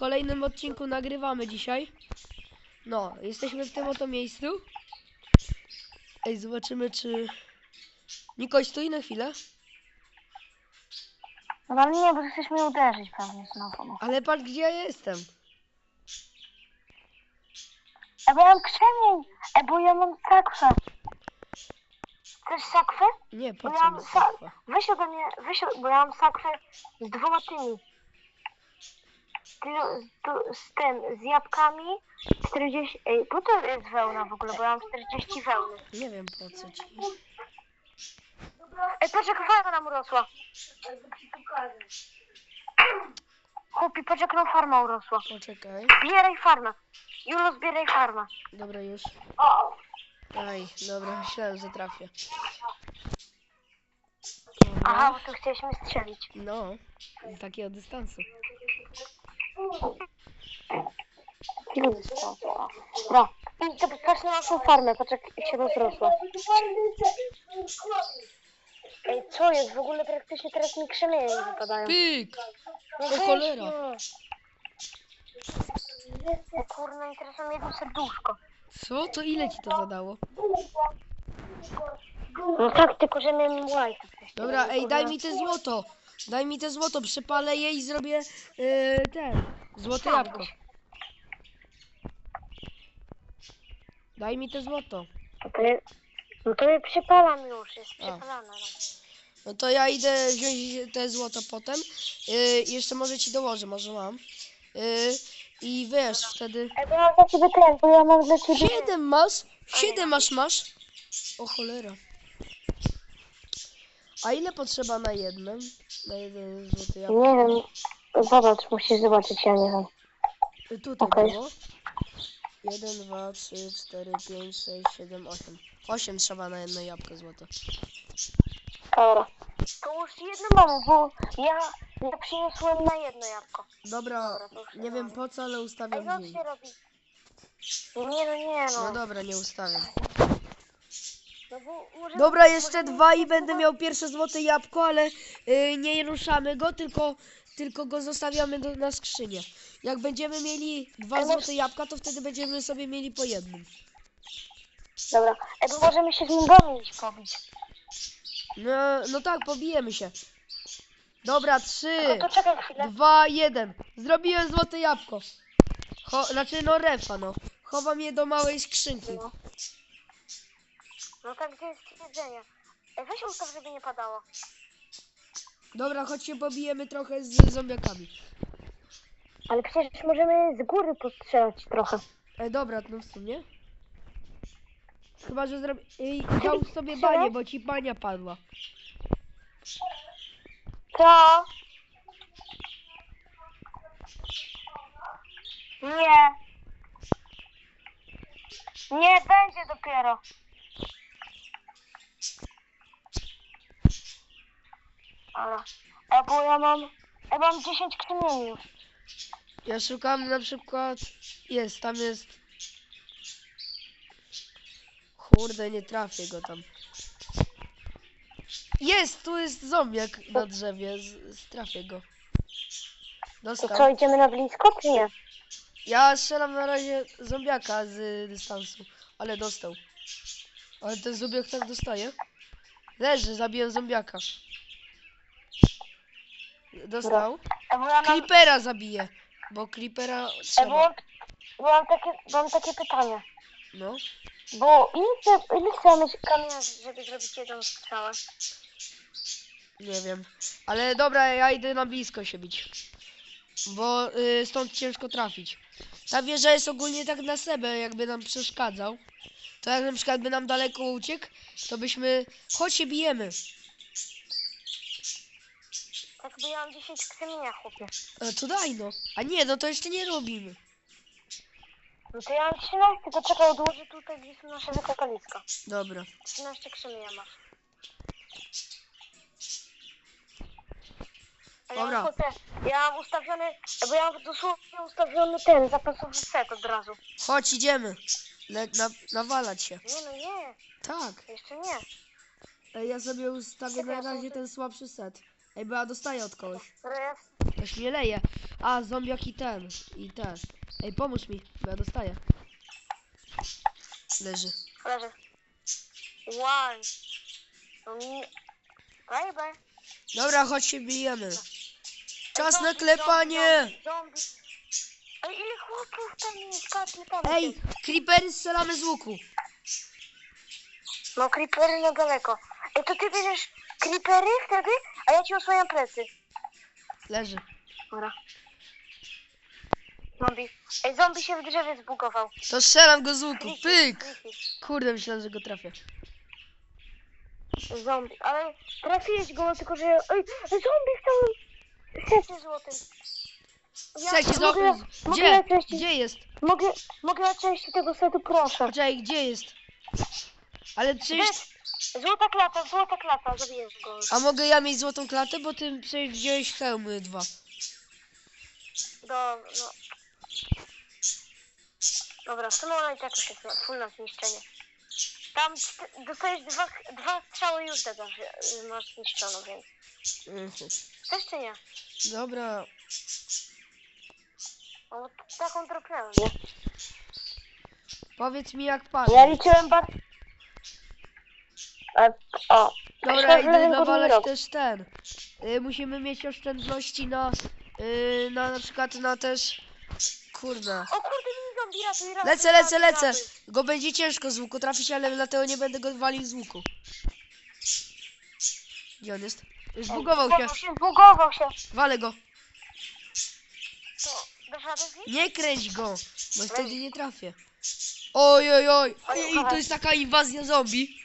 kolejnym odcinku nagrywamy dzisiaj. No, jesteśmy w tym oto miejscu. Ej, zobaczymy czy... Nikoś stój na chwilę. No ale nie, bo chcesz mnie uderzyć pewnie znowu. No. Ale patrz gdzie ja jestem. E, bo ja mam krzemień! E, bo ja mam sakwę. Chcesz sakwę? Nie, po co ja mam sa- sakwa? Weź ode mnie, o- bo ja mam sakwę z dwoma tymi. Tu, z tym, z jabłkami 40, ej, po to jest wełna w ogóle, bo ja mam 40 wełny. Nie wiem po co ci. Ej, patrz jak farma nam urosła. Chłopi, patrz jak nam farma urosła. Poczekaj. Zbieraj farmę. Julo, zbieraj farmę. Dobra już. Aj, dobra, myślałem, że trafię. aha, bo tu chcieliśmy strzelić. No, z takiego dystansu. Ile wystarczyło? No, i to patrz na naszą farmę, patrz jak się rozrosła. Ej, co jest? W ogóle praktycznie teraz mi krzemienie nie wypadają. Pyk! No o weź, cholera. no. O kurno, i teraz mam jedno serduszko. Co? To ile ci to zadało? No tak, tylko że miałem white. Dobra, ej, daj mi te złoto. Daj mi te złoto, przypalę je i zrobię yy, ten. Złote jabłko. Daj mi te złoto. No to, je, no to je przypalam już, jest przypalane. No. No to ja idę wziąć te złoto potem. Yy, jeszcze może ci dołożę, może mam. Yy, I wiesz, wtedy... Ja mam dla ciebie ten, bo ja mam dla ciebie... Siedem masz? Siedem masz, masz? O cholera. A ile potrzeba na jednym? Na jeden złoty jabłko? Nie wiem, zobacz, musisz zobaczyć, ja nie wiem. Y, Tutaj Okej. było. 1, 2, 3, 4, 5, 6, 7, 8. 8 trzeba na jedno jabłko złote. Dobra. To już jedno mam, bo ja, ja przyniosłem na jedno jabłko. Dobra, nie wiem po co, ale Ej, ustawiam dzień. się robi. Nie no, nie No no. dobra, nie ustawiam. No bo może, Dobra, jeszcze może- dwa i będę miał pierwsze złote jabłko, ale y, nie ruszamy go, tylko, tylko go zostawiamy do, na skrzynię. Jak będziemy mieli dwa Ale- złote jabłka, to wtedy będziemy sobie mieli po jednym. Dobra, bo możemy się z mingami iść pobić. No, no tak, pobijemy się. Dobra, trzy. No to czekaj chwilę. Dwa, jeden. Zrobiłem złote jabłko. Cho znaczy, no refa, no. Chowam je do małej skrzynki. No. No tak, gdzie jest jedzenie? Ej, weź ustaw, żeby nie padało. Dobra, chodź się pobijemy trochę z zombiakami. Ale przecież możemy z góry postrzelać trochę. E, dobra, no w sumie. Chyba, że zrobię... Ej, załóż sobie banię, bo ci bania padła. Co? Nie. Nie, będzie dopiero. Ale, e, bo ja mam, ja mam 10 kamieni. Ja szukam na przykład... Jest, tam jest... Kurde, nie trafię go tam. Jest, tu jest zombiak na drzewie. Z, z, trafię go. To co, Dostał. idziemy na blisko, czy nie? Ja strzelam na razie zombiaka z dystansu, ale dostał. Ale ten zombiak tak dostaje. Leży, zabiłem zombiaka. Dostał. Ja Creepera zabiję, bo creepera bo trzeba. mam, bo mam, takie, bo mam takie pytanie. No. Bo ile, ile trzeba mieć kamienia, żeby zrobić jedną strzałę? Nie wiem. Ale dobra, ja idę na blisko się bić. Bo y, stąd ciężko trafić. Ta wieża jest ogólnie tak na sebę, jakby nam przeszkadzał. To jak na przykład by nam daleko uciekł, to byśmy... Chodź się bijemy. By ja mam 10 kamienia, chłopie. E, to daj no. A nie, no to jeszcze nie robimy. No to ja mam 13, to czekaj, odłożę tutaj, gdzie są nasze wykopaliska. Dobra. 13 kamienia masz. A Ja Dobra. mam, chłopie, ja mam ustawiony, bo ja mam dosłownie ustawiony ten zapasowy set od razu. Chodź, idziemy. Le, na, nawalać się. Nie no nie, Tak. jeszcze nie. E, Ja sobie ustawię na Czekaj, razie ten słabszy set. Ej, bo ja dostaję od kogoś. Teraz Ktoś mnie leje. A, zombiak i ten. I ten. Ej, pomóż mi, bo ja dostaję. Leży. leży. One. No mi... Bye bye. Dobra, chodź się bijemy. Czas na klepanie! Zombie, zombie. Ej, ile chłopów tam jest? Każdy tam Ej, creepery strzelamy z łuku. No, creepery niedaleko. Ej, to ty bierzesz creepery wtedy, a ja ci osłaniam plecy. Leży. Dobra. Zombie. Ej, zombie się w drzewie zbugował. To strzelam go z łuku. Pyk! Kurde, myślałem, że go trafię. Zombie, ale trafiłeś go, tylko że... Ej, zombie w całym secie złotym. Ja Secie z mogę, Gdzie? części, Gdzie jest? mogę, mogę ja części tego setu, proszę. Poczekaj, gdzie jest? Ale. Dead. Złota klata, złota klata, zabijesz go już. A mogę ja mieć złotą klatę, bo ty przecież wziąłeś hełmy dwa. Do, no. Dobra, w tym momencie jakoś jest na- full na zniszczenie. Tam czty- dostajesz dwa, dwa strzały już dodasz, y, masz zniszczoną, więc. Mhm. Też czy nie? Dobra. No, bo taką dropnęłem, nie? Powiedz mi jak padł. Ja liczyłem bardzo... O, Dobra, że idę nawalać górny też ten. Y, musimy mieć oszczędności na, y, na na przykład na też. Kurde. o kurde, mini zombie, ratuj, ratuj, Lecę, lecę, ratuj, lecę. ratuj. Go będzie ciężko z łuku trafić, ale dlatego nie będę go walił z łuku. Gdzie on jest? Zbugował się. Zbugował się, zbugował się. Walę go. To, dasz radę z nim? Nie kręć go, bo wtedy nie trafię. Oj, oj, oj. I, i to jest taka inwazja zombie.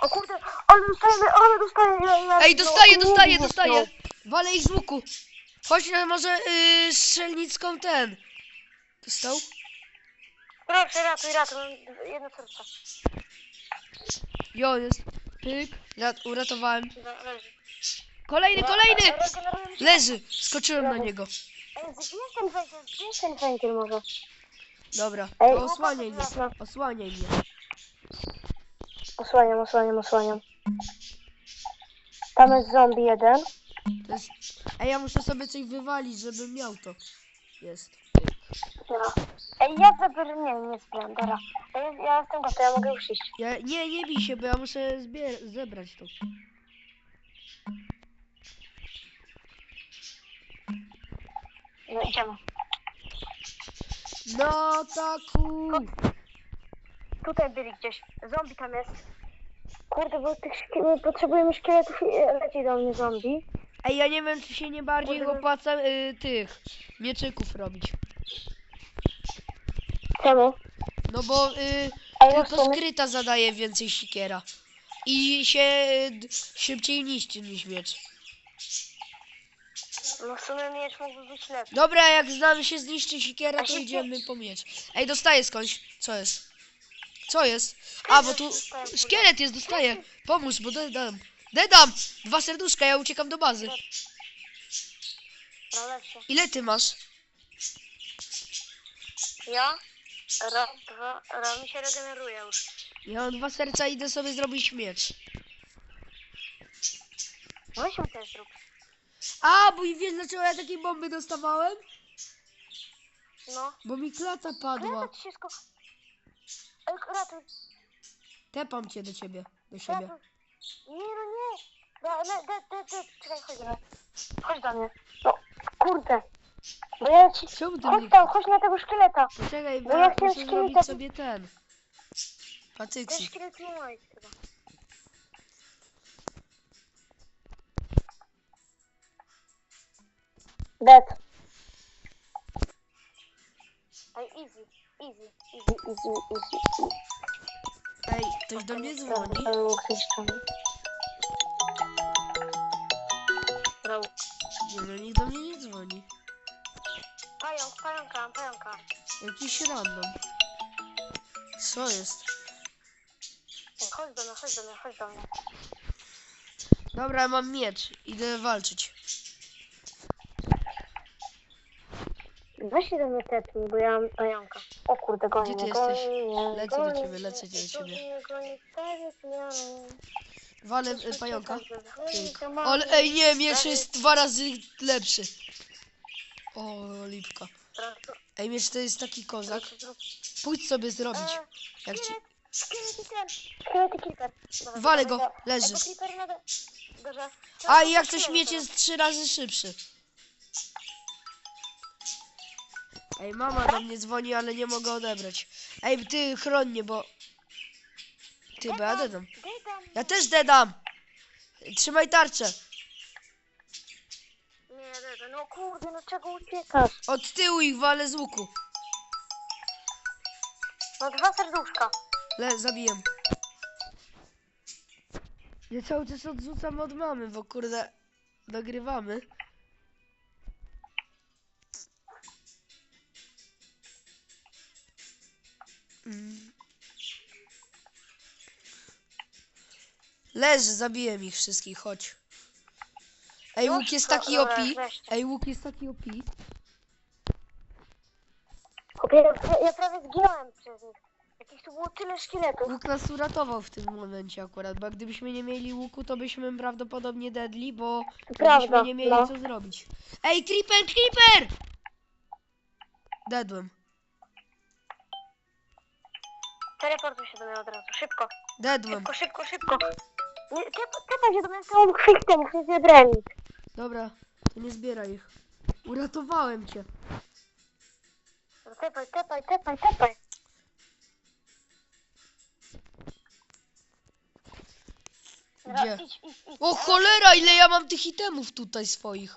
O kurde, ale dostajemy, ale dostaję, ja, Ej, dostaję, no, dostaję, nie dostaję. wiem, Walę ich z łuku. Chodź na może yy, strzelnicką ten. Dostał? no. Proszę, ratuj, ratuj, jedno serce. Jo, jest. Pyk. Rat, uratowałem. Kolejny, No, kolejny! Leży. Skoczyłem na niego. Ej, Zbierz ten węgiel, zbierz ten węgiel może. Dobra. To osłaniaj mnie. Osłaniaj mnie. Osłaniam, osłaniam, osłaniam. Tam jest zombie jeden. To jest... Ej, ja muszę sobie coś wywalić, żebym miał to. Jest. Dobra. Ej, ja zabiorę, nie, nie zbieram, dobra. Ej, ja, ja jestem gotowa, ja mogę już iść. Ja, nie, nie bij się, bo ja muszę zbier- zebrać to. No idziemy. No taku. Tutaj byli gdzieś. Zombie tam jest. Kurde, bo tych szkie- potrzebujemy szkieletów i leci do mnie zombie. Ej, ja nie wiem, czy się nie bardziej Kurde. opłaca y, tych mieczyków robić. Czemu? No bo y, Ej, no w tylko sumie- skryta zadaje więcej sikiera. I się y, d- szybciej niszczy niż miecz. No w sumie miecz mógłby być lepszy. Dobra, jak znamy się zniszczy sikiera, A to się- idziemy po miecz. Ej, dostaję skądś. Co jest? Co jest? A, bo tu szkielet jest, dostaję. Pomóż, bo dedam. Dedam! Dwa serduszka, ja uciekam do bazy. No. Ile ty masz? Ja? Raz, dwa, raz mi się regeneruje już. Ja mam dwa serca, idę sobie zrobić miecz. Weź mi też zrób. A, bo i wiesz dlaczego ja takiej bomby dostawałem? No. Bo mi klata padła. Ratuj ci się sko... Ej, ratuj, Tepam cię do ciebie, do siebie. ratuj. Nie, no nie. Da, da, da, da, da. Czekaj, chodź do mnie. Chodź do mnie. No, kurde. Bo ja ci... Czemu ty Chodź mnie... tam, chodź na tego szkieleta. Poczekaj, bo Bo ja ja chciałem muszę szkieleta- zrobić sobie ten. Ten Patyki. szkielet nie ma iść chyba. Dead. Easy, easy, easy, easy, easy. Ej, ktoś do mnie dzwoni. Brał. Nie no, nikt do mnie nie dzwoni. Pająk, pająka, pająka. Jakiś random. Co jest? Chodź do mnie, chodź do mnie, chodź do mnie. Dobra, ja mam miecz. Idę walczyć. Weź się do mnie tepnij, bo ja mam pająka. O kurde, goni Gdzie ty goni jesteś? Lecę do goni ciebie, lecę do ciebie. goni mnie, goni, tak miałem. Walę y, pająka. Ej, to mam- Ale ej nie, miecz jest dwa razy lepszy. O, lipka. Ej, miecz to jest taki kozak. Pójdź sobie zrobić. E, Jak ci... Szkielety creeper. Dobra, Walę go, dobra. leży. Dobrze. A i jak coś miecz jest trzy razy szybszy. Ej, mama do mnie dzwoni, ale nie mogę odebrać. Ej, ty chroń mnie, bo... Ty, bo ja dedam. Dedam. Ja też dedam! Trzymaj tarczę. Nie, dedam. No kurde, no czego uciekasz? Od tyłu ich walę z łuku. No dwa serduszka. Le, zabiję. Ja cały czas odrzucam od mamy, bo kurde, nagrywamy. Leży, zabiłem ich wszystkich, chodź. Ej, łuk jest taki OP. Ej, łuk jest taki OP. Chłopie, ja, prawie zginąłem przez nich. Jakich tu było tyle szkieletów. Łuk nas uratował w tym momencie akurat, bo gdybyśmy nie mieli łuku, to byśmy prawdopodobnie dedli, bo Prawda, byśmy nie mieli no. co zrobić. Ej, creeper, creeper! Dedłem, Teleportuj się do mnie od razu. Szybko. dedłem. Szybko, szybko, szybko. Nie, tep- Tepaj się do mnie całą kwitkę, muszę się drewnić. Dobra, to nie zbieraj ich. Uratowałem cię. No, Tepaj, tepaj, tepaj, tepaj. Dobra, Gdzie? Idź, idź, idź. O cholera, ile ja mam tych itemów tutaj swoich.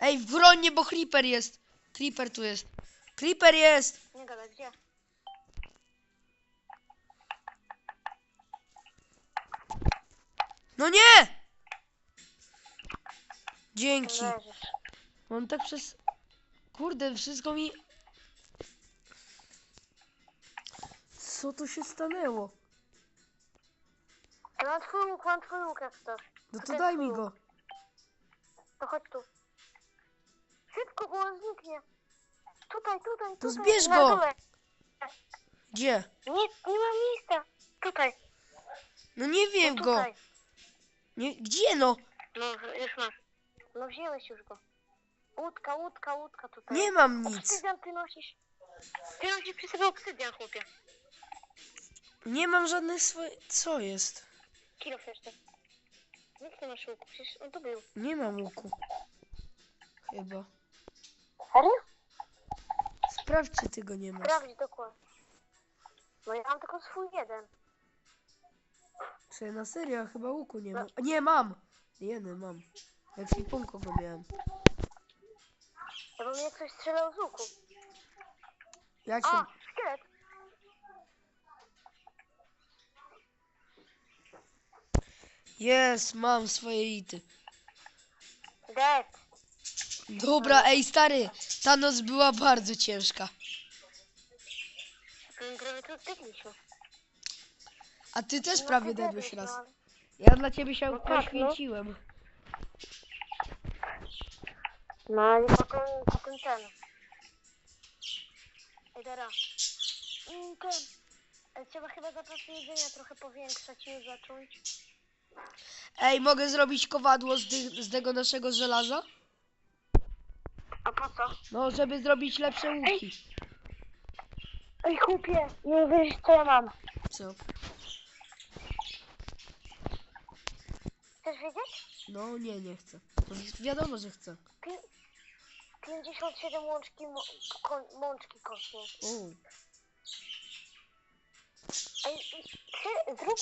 Ej, w gronie, bo creeper jest. Creeper tu jest. Creeper jest! Nie gadaj, gdzie? No nie! Dzięki. Leżysz. On tak przez... Kurde, wszystko mi... Co tu się stanęło? To mam twój łuk, mam twój łuk jak chcesz. No To daj mi twój go. To chodź tu. Szybko, bo on zniknie. Tutaj, tutaj, To tutaj. zbierz na go. dole. Gdzie? Nie, nie ma miejsca. Tutaj. No nie No wiem go. tutaj. Nie, gdzie no? No, już masz. No wziąłeś już go. Łódka, łódka, łódka tutaj. Nie mam nic. Obsydian ty nosisz. Ty nosisz przy sobie obsydian, chłopie. Nie mam żadnych swoich... Co jest? Kilo jeszcze. Jak ty masz łuku? Przecież on tu był. Nie mam łuku. Chyba. Serio? Sprawdź, czy ty go nie masz. Sprawdź dokładnie. No ja mam tylko swój jeden. Czy na serio? Chyba łuku nie mam. Nie, mam! Jeden mam. Jak Fipunko go miałem. Ja bo mnie ktoś strzelał z łuku. Jak się... A, szkielet. Jest, mam swoje ity. Dead. Dobra, ej stary, ta noc była bardzo ciężka. Prawie. A ty też No, prawie dedłeś raz. no, Ja dla ciebie się No tak, no. poświęciłem. No ale ten. Ej, Dara. Mm, ten. Ej, Trzeba chyba zapasy jedzenia trochę powiększać i zacząć. Ej, mogę zrobić kowadło z, z tego naszego żelaza? Po co? No, żeby zrobić lepsze łuki. Ej, chłopie, nie wiesz co ja mam. Co? Chcesz wiedzieć? No, nie, nie chcę. Wi- wiadomo, że chcę. Pi- 57 łączki, mo mączki. O, Ej, ej, ty, zrób,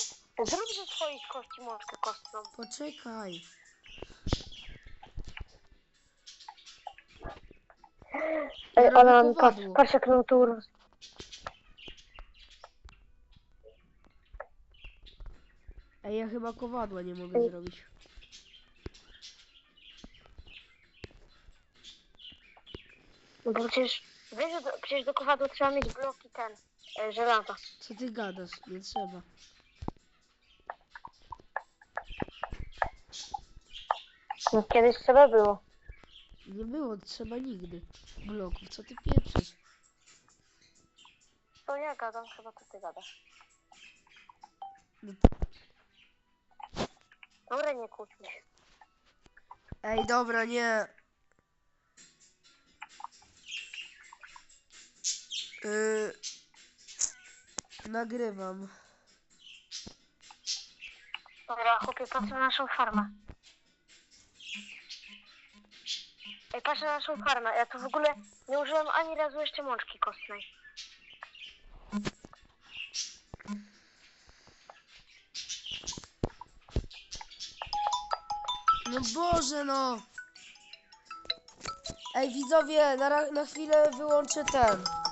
zrób ze swoich kości mączkę kostną. poczekaj. Ej, robię ona mi patrz, kowadło. patrz jak nam tu urósł. Ej, ja chyba kowadła nie mogę Ej. zrobić. No bo przecież, wiesz, że do, przecież do kowadła trzeba mieć bloki ten, e, żelaza. Co ty gadasz? Nie trzeba. No kiedyś trzeba było. Nie było trzeba nigdy bloków. Co ty pieprzysz? To ja gadam, chyba to ty gadasz. Dobra, nie kłóćmy się. Ej, dobra, nie. Yy, nagrywam. Dobra, chłopie, patrz na naszą farmę. Ej, patrz na naszą farmę. Ja tu w ogóle nie użyłem ani razu jeszcze mączki kostnej. No Boże, no. Ej, widzowie, na, na chwilę wyłączę ten.